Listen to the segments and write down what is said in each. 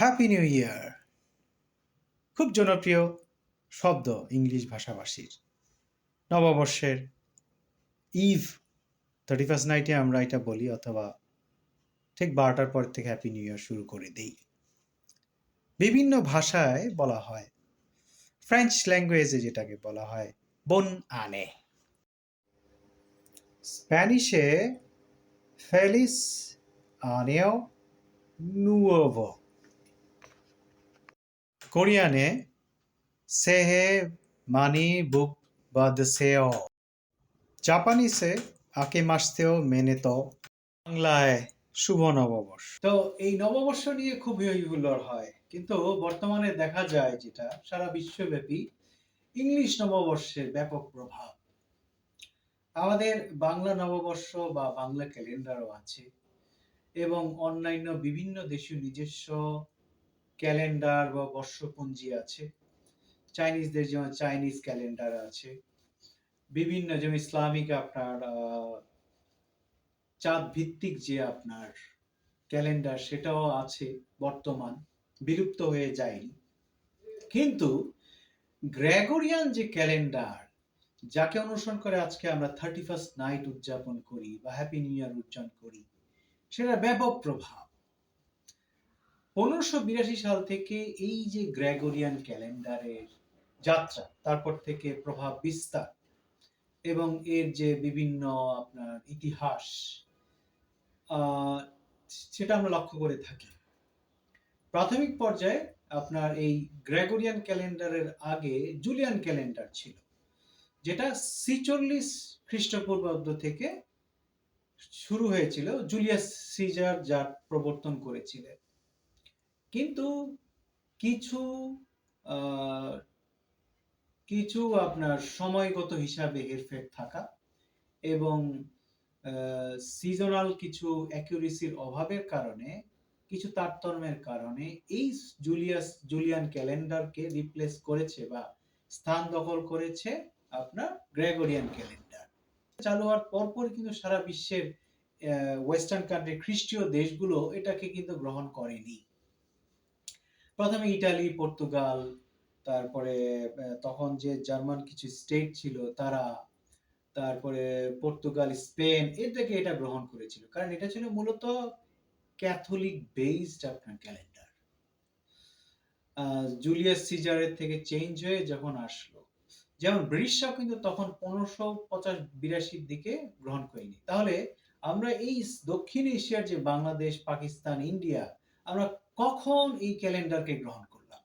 Happy new ইয়ার খুব জনপ্রিয় শব্দ ইংলিশ ভাষাভাষীর। নববর্ষের ইভ থার্টি ফার্স্ট নাইটে আমরা এটা বলি, অথবা ঠিক বারোটার পর থেকে হ্যাপি নিউ ইয়ার শুরু করে দেই। বিভিন্ন ভাষায় বলা হয়। ফ্রেঞ্চ ল্যাঙ্গুয়েজে যেটাকে বলা হয় বন আনে স্প্যানিশে ফেলিস আনেও নুয়োভো কোরিয়ানে সেহে মানি বুক বা বাদসেও জাপানিসে আকে মাসতেও মেনেতো বাংলায় শুভ নববর্ষ। তো এই নববর্ষ নিয়ে খুব হইহুল্লোর হয়, কিন্তু বর্তমানে দেখা যায় যেটা, সারা বিশ্বব্যাপী ইংলিশ নববর্ষের ব্যাপক প্রভাব। আমাদের বাংলা নববর্ষ বা বাংলা ক্যালেন্ডারও আছে এবং অন্যান্য বিভিন্ন দেশীয় নিজস্ব ক্যালেন্ডার বা বর্ষপঞ্জি আছে। চাইনিজদের যেমন চাইনিজ ক্যালেন্ডার আছে। বিভিন্ন যেমন ইসলামিক আপনার চাঁদ ভিত্তিক যে আপনার ক্যালেন্ডার সেটাও আছে বর্তমান, বিলুপ্ত হয়ে যায়নি। কিন্তু গ্রেগরিয়ান যে ক্যালেন্ডার, যাকে অনুসরণ করে আজকে আমরা থার্টি ফার্স্ট নাইট উদযাপন করি বা হ্যাপি নিউ ইয়ার উদযাপন করি সেটা ব্যাপক প্রভাব। পনেরোশো বিরাশি সাল থেকে এই যে গ্রেগরিয়ান ক্যালেন্ডারের যাত্রা, তারপর থেকে প্রভাব বিস্তার এবং এর যে বিভিন্ন আপনার ইতিহাস সেটা আমরা লক্ষ্য করে থাকি। প্রাথমিক পর্যায়ে আপনার এই গ্রেগরিয়ান ক্যালেন্ডারের আগে জুলিয়ান ক্যালেন্ডার ছিল, যেটা ছিচল্লিশ খ্রিস্টপূর্বাব্দ থেকে শুরু হয়েছিল, জুলিয়াস সিজার যার প্রবর্তন করেছিলেন। কিন্তু কিছু কিছু আপনার সময়গত হিসাবে হেরফের থাকা এবং সিজনাল কিছু অ্যাকিউরেসির অভাবের কারণে, কিছু তারতম্যের কারণে এই জুলিয়াস জুলিয়ান ক্যালেন্ডারকে রিপ্লেস করেছে বা স্থান দখল করেছে আপনার গ্রেগরিয়ান ক্যালেন্ডার চালু হওয়ার পরপরই কিন্তু সারা বিশ্বের ওয়েস্টার্ন কান্ট্রি খ্রিস্টীয় দেশগুলো এটাকে কিন্তু গ্রহণ করেনি। প্রথমে ইটালি, পর্তুগাল, তারপরে তখন যে জার্মান কিছু স্টেট ছিল, তারা, তারপরে পর্তুগাল, স্পেন, এর থেকে এটা গ্রহণ করেছিল। কারণ এটা ছিল মূলত ক্যাথলিক বেসড আপনার ক্যালেন্ডার জুলিয়াস সিজারের থেকে চেঞ্জ হয়ে যখন আসলো, যেমন ব্রিটিশরাও কিন্তু তখন পনেরোশো পঁচাশ বিরাশির দিকে গ্রহণ করেনি। তাহলে আমরা এই দক্ষিণ এশিয়ার যে বাংলাদেশ, পাকিস্তান, ইন্ডিয়া, আমরা কখন এই ক্যালেন্ডারকে গ্রহণ করলাম?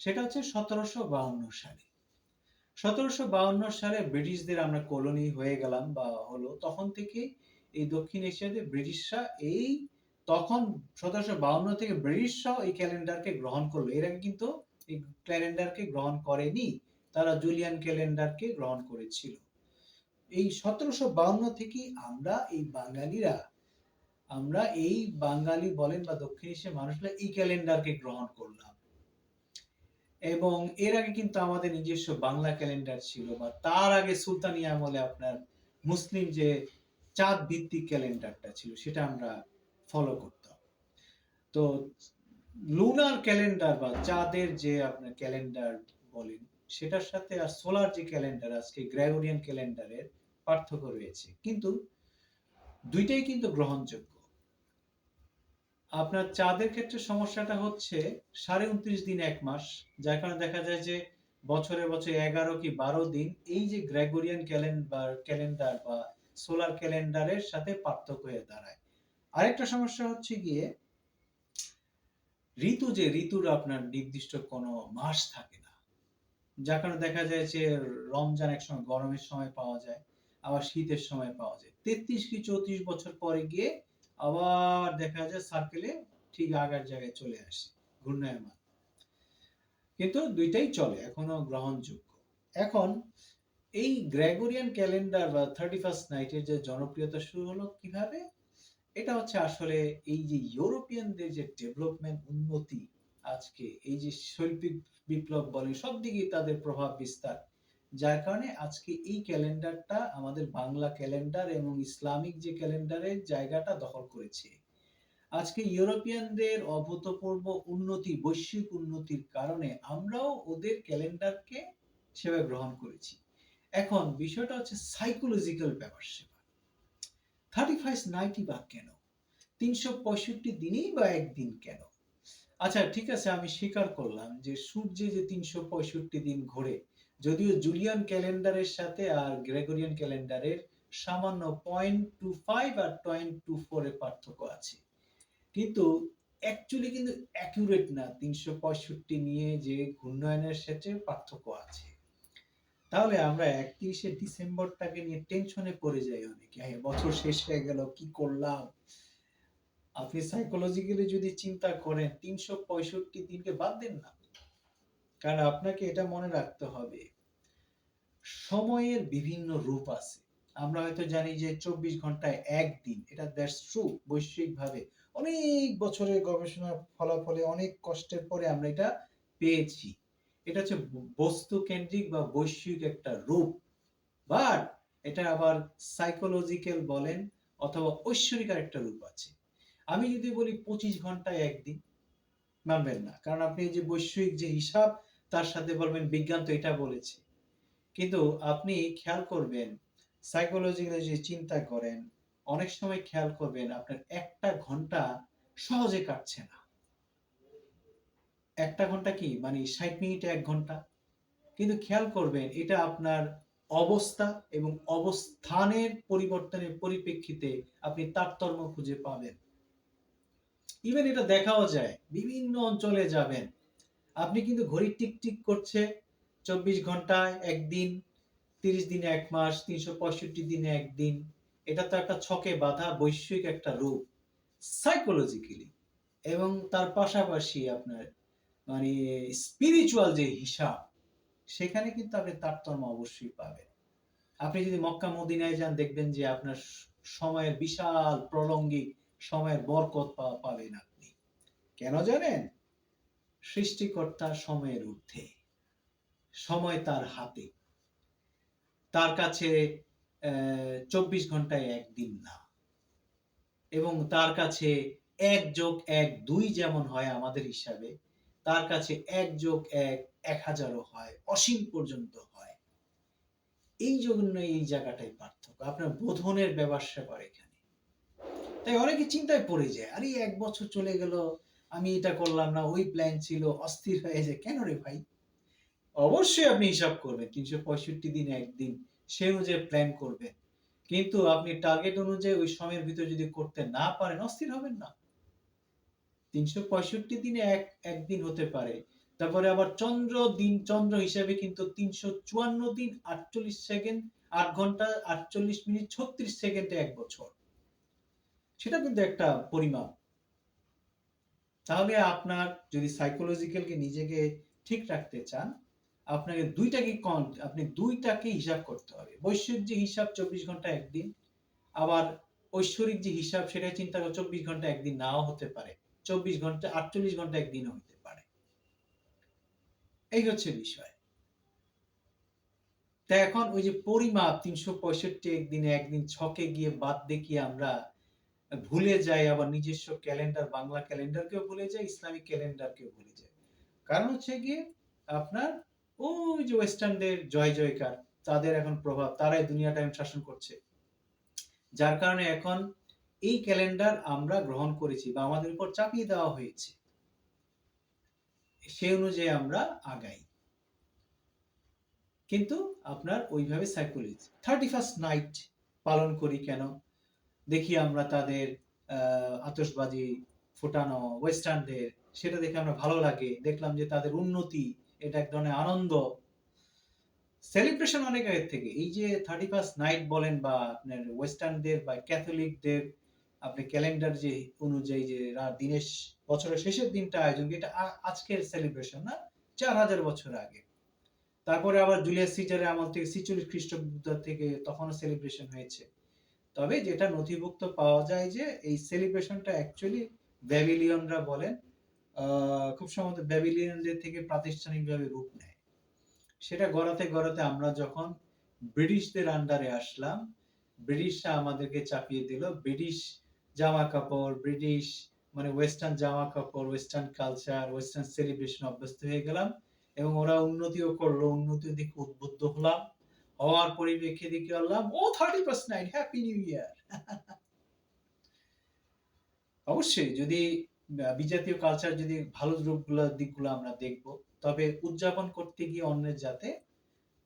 সেটা হচ্ছে সতেরোশো বাউন্ন সালে। সতেরোশো বাউন্ন সালে ব্রিটিশদের আমরা কলোনি হয়ে গেলাম বা হলো তখন থেকে এই দক্ষিণ এশিয়াতে ব্রিটিশরা এই তখন সতেরোশো বাউন্ন থেকে ব্রিটিশরাও এই ক্যালেন্ডারকে গ্রহণ করল। এর কিন্তু এই ক্যালেন্ডারকে গ্রহণ করেনি, তারা জুলিয়ান ক্যালেন্ডারকে গ্রহণ করেছিল। এই সতেরোশো বাউন্ন থেকে আমরা এই বাঙালিরা আমরা এই বাঙালি বলেন বা দক্ষিণ এশিয়ার মানুষরা এই ক্যালেন্ডারকে গ্রহণ করলাম। এবং এর আগে কিন্তু আমাদের নিজস্ব বাংলা ক্যালেন্ডার ছিল বা তার আগে সুলতানি আমলে আপনার মুসলিম যে চাঁদ ভিত্তিক ক্যালেন্ডারটা ছিল, সেটা আমরা ফলো করতাম। তো লুনার ক্যালেন্ডার বা চাঁদের যে আপনার ক্যালেন্ডার বলেন, সেটার সাথে আর সোলার যে ক্যালেন্ডার আজকে গ্রেগরিয়ান ক্যালেন্ডারের পার্থক্য রয়েছে। কিন্তু দুইটাই কিন্তু গ্রহণযোগ্য। আপনার চাঁদের ক্ষেত্রে সমস্যাটা হচ্ছে সাড়ে উনত্রিশ দিন এক মাস, যার কারণে দেখা যায় যে বছরে বছরে এগারো কি বারো দিন এই যে গ্রেগরিয়ান ক্যালেন্ডার ক্যালেন্ডার বা সোলার ক্যালেন্ডারের সাথে পার্থক্য হয়ে দাঁড়ায়। আরেকটা সমস্যা হচ্ছে গিয়ে ঋতু যে ঋতুর আপনার নির্দিষ্ট কোনো মাস থাকে না, যার কারণে দেখা যায় যে রমজান এক সময় গরমের সময় পাওয়া যায়, আবার শীতের সময় পাওয়া যায়। তেত্রিশ কি চৌত্রিশ বছর পরে গিয়ে আবার দেখা যায় সার্কেলে ঠিক আগের জায়গায় চলে আসে, ঘূর্ণায়মান। কিন্তু দুইটাই চলে, এখনও গ্রহণযোগ্য। এখন এই গ্রেগরিয়ান ক্যালেন্ডার বা থার্টি ফার্স্ট নাইটের যে জনপ্রিয়তা শুরু হলো কীভাবে? এটা হচ্ছে আসলে এই যে ইউরোপিয়ানদের যে ডেভেলপমেন্ট উন্নতি, আজকে এই যে শৈল্পিক বিপ্লব বলে সব দিকেই তাদের প্রভাব বিস্তার। যার কারণে আজকে এই ক্যালেন্ডারটা আমাদের বাংলা ক্যালেন্ডার এবং ইসলামিক যে ক্যালেন্ডারের জায়গাটা দখল করেছে আজকে ইউরোপিয়ানদের অভূতপূর্ব উন্নতি, বৈশ্বিক উন্নতির কারণে আমরাও ওদের ক্যালেন্ডারকে সেভাবে গ্রহণ করেছি। এখন বিষয়টা হচ্ছে সাইকোলজিক্যাল ব্যাপার সেবা থার্টি 31st নাইটি বা কেন? ৩৬৫ দিনেই বা একদিন কেন? আচ্ছা ঠিক আছে আমি স্বীকার করলাম যে সূর্যে যে ৩৬৫ দিন ঘোরে, যদিও জুলিয়ান ক্যালেন্ডারের সাথে আর গ্রেগরিয়ান ক্যালেন্ডারের সামান্য 0.25 আর 0.24 এর পার্থক্য আছে। কিন্তু অ্যাকচুয়ালি কিন্তু অ্যাকুরেট না ৩৬৫ নিয়ে যে ঘূর্ণায়নের সাথে পার্থক্য আছে। তাহলে আমরা ৩১শে ডিসেম্বরটাকে নিয়ে টেনশনে পড়ে যাই অনেকে। হ্যাঁ, বছর শেষ হয়ে গেল, কি করলাম? আপনি সাইকোলজিক্যালি যদি চিন্তা করেন ৩৬৫ দিনকে বাদ দেন না। কারণ আপনাকে এটা মনে রাখতে হবে, সময়ের বিভিন্ন রূপ আছে। আমরা হয়তো জানি যে ২৪ ঘন্টায় ১ দিন। এটা দ্যাটস ট্রু বৈশ্বিকভাবে। অনেক বছরের গবেষণার ফলাফলে অনেক কষ্টের পরে আমরা এটা পেয়েছি। এটা হচ্ছে ব বস্তুকেন্দ্রিক বা বৈশ্বিক একটা রূপ। বাট এটা আবার সাইকোলজিক্যাল বলেন অথবা ঐশ্বরিক একটা রূপ আছে। আমি যদি বলি ২৫ ঘন্টায় ১ দিন, মানবেন না। কারণ আপনি যে বৈশ্বিক যে হিসাব তার সাথে বলবেন বিজ্ঞান তো এটা বলেছে। কিন্তু আপনি খেয়াল করবেন সাইকোলজিক্যালি যদি চিন্তা করেন, অনেক সময় খেয়াল করবেন আপনার একটা ঘণ্টা সহজে কাটছে না। একটা ঘণ্টা কি? মানে ৬০ মিনিটে ১ ঘণ্টা। কিন্তু খেয়াল করবেন এটা আপনার অবস্থা এবং অবস্থানের পরিবর্তনের পরিপ্রেক্ষিতে আপনি তারতম্য খুঁজে পাবেন। ইভেন এটা দেখাও যায়। বিভিন্ন অঞ্চলে যাবেন। আপনি কিন্তু ঘড়ি টিক, টিক করছে ২৪ ঘন্টায় ১ দিন, ৩০ দিনে এক মাস, ৩৬৫ দিনে ১ দিন। এটা তো একটা ছকে বাঁধা বৈশ্বিক একটা রূপ। সাইকোলজিক্যালি এবং তার পাশাপাশি আপনার মানে স্পিরিচুয়াল যে হিসাব, সেখানে কিন্তু আপনি তারতম্য অবশ্যই পাবেন। আপনি যদি মক্কা মদিনায় যান দেখবেন যে আপনার সময়ের বিশাল প্রলঙ্গিক সময়ের বরকত পাবেন আপনি। কেন জানেন? সৃষ্টিকর্তা সময়ের ঊর্ধ্বে। সময় তার হাতে। তার কাছে ২৪ ঘন্টায় একদিন না। এবং তার কাছে ১+১ ২ যেমন হয় আমাদের হিসাবে, তার কাছে ১+১ ১০০০ ও হয়, অসীম পর্যন্ত হয়। এই জন্য এই জায়গাটাই পার্থক্য। আপনার বোধনের ব্যবসা করে এখানে। তাই অনেকে চিন্তায় পড়ে যায়। আরে এক বছর চলে গেল, আমি এটা করলাম না, ওই প্ল্যান ছিল, অস্থির হয়ে যায়। কেন রে ভাই? অবশ্যই আপনি হিসাব করবেন। ৩৬৫ দিনে ১ দিন। সে অনুযায়ী প্ল্যান করবেন। কিন্তু আপনি টার্গেট অনুযায়ী ওই সময়ের ভিতরে যদি করতে না পারেন, অস্থির হবেন না। ৩৬৫ দিনে ১ ১ দিন হতে পারে। তারপরে আবার চন্দ্র দিন চন্দ্র হিসাবে কিন্তু ৩৫৪ দিন ৪৮ সেকেন্ড, ৮ ঘণ্টা ৪৮ মিনিট ৩৬ সেকেন্ডে এক বছর। সেটা কিন্তু একটা পরিমাপ। তাহলে আপনার যদি সাইকোলজিক্যালি নিজেকে ঠিক রাখতে চান, আপনাকে ২ টাকেই কন আপনি ২ টাকেই হিসাব করতে হবে। বৈশ্বিক যে হিসাব ২৪ ঘন্টায় ১ দিন, আবার ঐশ্বরিক যে হিসাব সেটা চিন্তা করে ২৪ ঘন্টায় ১ দিন নাও হতে পারে। ২৪ ঘণ্টা ৪৮ ঘণ্টা ১ দিনও হতে পারে। এই হচ্ছে বিষয়। তা এখন ওই যে পরিমাপ ৩৬৫ ১ দিনে ১ দিন ছকে গিয়ে বাদ দেখিয়ে আমরা ভুলে যাই আবার নিজস্ব ক্যালেন্ডার বাংলা ক্যালেন্ডারকেও ভুলে যাই, ইসলামিক ক্যালেন্ডারকেও ভুলে যাই। কারণ হচ্ছে গিয়ে আপনার ওই যে ওয়েস্টার্নদের জয় জয়কার, তাদের এখন প্রভাব, তারাই দুনিয়াটা এখন শাসন করছে। যার কারণে এখন এই ক্যালেন্ডার আমরা গ্রহণ করেছি বা আমাদের উপর চাপিয়ে দেওয়া হয়েছে। সে অনুযায়ী আমরা আগাই। কিন্তু আপনার ওইভাবে সাইকোলজি 31st নাইট পালন করি কেন? দেখি আমরা তাদের আ আতশবাজি ফোটানো ওয়েস্টার্নদের, সেটা দেখে আমরা ভালো লাগে। দেখলাম যে তাদের উন্নতি, এটা এক ধরনের আনন্দ। সেলিব্রেশন অনেক আগের থেকে। এই যে 31st নাইট বলেন বা আপনার ওয়েস্টার্নদের বা ক্যাথলিকদের আপনি ক্যালেন্ডার যে অনুযায়ী যে দিনের বছরের শেষের দিনটা আয়োজন এটা আজকের সেলিব্রেশন না, ৪০০০ বছর আগে। তারপরে আবার জুলিয়াস সিজারের আমল থেকে ৪৬ খ্রিস্টপূর্বাব্দ থেকে তখনও সেলিব্রেশন হয়েছে। তবে যেটা নথিভুক্ত পাওয়া যায় যে এই সেলিব্রেশনটা অ্যাকচুয়ালি ব্যাবিলিয়নরা বলেন, খুব সম্ভবত ব্যাবিলিয়নদের থেকে প্রাতিষ্ঠানিকভাবে রূপ নেয়। সেটা গড়াতে, গড়াতে আমরা যখন ব্রিটিশদের আন্ডারে আসলাম, ব্রিটিশরা আমাদেরকে চাপিয়ে দিল। ব্রিটিশ জামাকাপড়, ব্রিটিশ মানে ওয়েস্টার্ন জামা কাপড়, ওয়েস্টার্ন কালচার, ওয়েস্টার্ন সেলিব্রেশন অভ্যস্ত হয়ে গেলাম এবং ওরা উন্নতিও করল, উন্নতির দিকে উদ্বুদ্ধ হলাম। হওয়ার পরিপ্রেক্ষিতে কি করলাম? ও 31st night, happy new year. অবশ্যই যদি বিজাতীয় কালচার যদি ভালো রূপগুলা দিকগুলো আমরা দেখব, তবে উদযাপন করতে গিয়ে অন্যের যাতে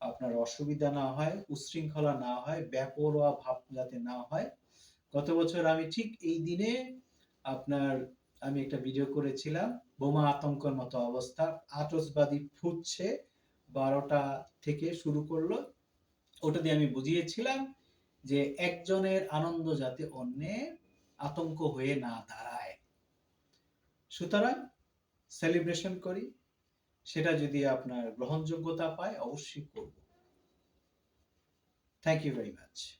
আপনার অসুবিধা না হয়, উচ্ছৃঙ্খলা না হয়, বেপরোয়া ভাব যাতে না হয়। গত বছর আমি ঠিক এই দিনে আপনার আমি একটা ভিডিও করেছিলাম। বোমা আতঙ্কের মতো অবস্থা। আতশবাজি ফুটছে ১২টা থেকে শুরু করল ওটা দিয়ে আমি বুঝিয়েছিলাম যে একজনের আনন্দ যাতে অন্যের আতঙ্ক হয়ে না দাঁড়ায়। সুতরাং সেলিব্রেশন করি। সেটা যদি আপনার গ্রহণযোগ্যতা পায় অবশ্যই করব। Thank you very much.